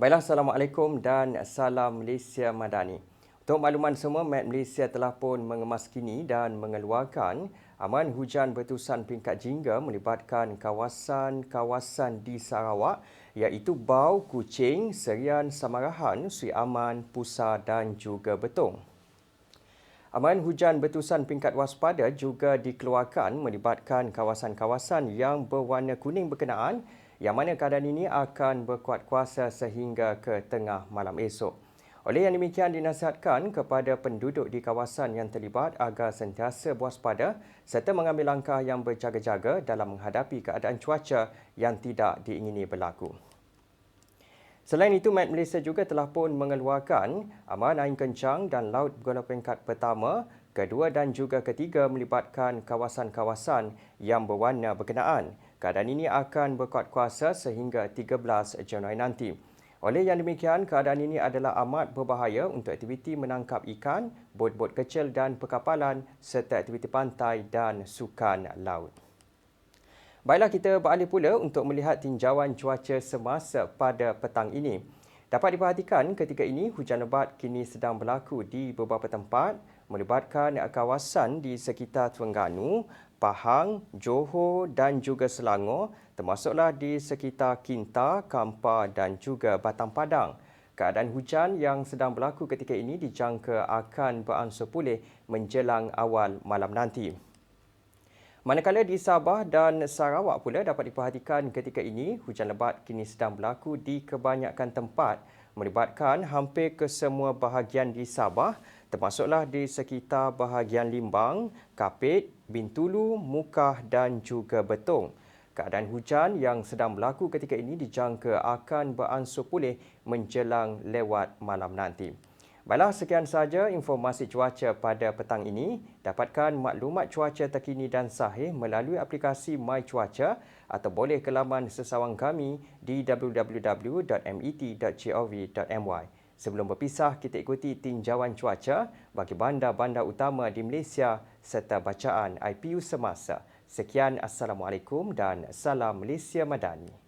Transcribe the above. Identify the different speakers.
Speaker 1: Baiklah, Assalamualaikum dan Salam Malaysia Madani. Untuk makluman semua, Met Malaysia telah pun mengemaskini dan mengeluarkan aman hujan bertusan peringkat jingga melibatkan kawasan-kawasan di Sarawak iaitu Bau, Kuching, Serian, Samarahan, Sri Aman, Pusa dan juga Betong. Aman hujan bertusan peringkat waspada juga dikeluarkan melibatkan kawasan-kawasan yang berwarna kuning berkenaan yang mana keadaan ini akan berkuat kuasa sehingga ke tengah malam esok. Oleh yang demikian dinasihatkan kepada penduduk di kawasan yang terlibat agar sentiasa berwaspada serta mengambil langkah yang berjaga-jaga dalam menghadapi keadaan cuaca yang tidak diingini berlaku. Selain itu, Met Malaysia juga telah pun mengeluarkan aman angin kencang dan laut bergolong peringkat pertama, kedua dan juga ketiga melibatkan kawasan-kawasan yang berwarna berkenaan. Keadaan ini akan berkuat kuasa sehingga 13 Januari nanti. Oleh yang demikian, keadaan ini adalah amat berbahaya untuk aktiviti menangkap ikan, bot-bot kecil dan perkapalan serta aktiviti pantai dan sukan laut. Baiklah kita beralih pula untuk melihat tinjauan cuaca semasa pada petang ini. Dapat diperhatikan ketika ini hujan lebat kini sedang berlaku di beberapa tempat melibatkan kawasan di sekitar Terengganu, Pahang, Johor dan juga Selangor termasuklah di sekitar Kinta, Kampar dan juga Batang Padang. Keadaan hujan yang sedang berlaku ketika ini dijangka akan beransur pulih menjelang awal malam nanti. Manakala di Sabah dan Sarawak pula dapat diperhatikan ketika ini hujan lebat kini sedang berlaku di kebanyakan tempat melibatkan hampir ke semua bahagian di Sabah termasuklah di sekitar bahagian Limbang, Kapit, Bintulu, Mukah dan juga Betong. Keadaan hujan yang sedang berlaku ketika ini dijangka akan beransur pulih menjelang lewat malam nanti. Baiklah, sekian sahaja informasi cuaca pada petang ini. Dapatkan maklumat cuaca terkini dan sahih melalui aplikasi My Cuaca atau boleh ke laman sesawang kami di www.met.gov.my. Sebelum berpisah, kita ikuti tinjauan cuaca bagi bandar-bandar utama di Malaysia serta bacaan IPU semasa. Sekian, Assalamualaikum dan Salam Malaysia Madani.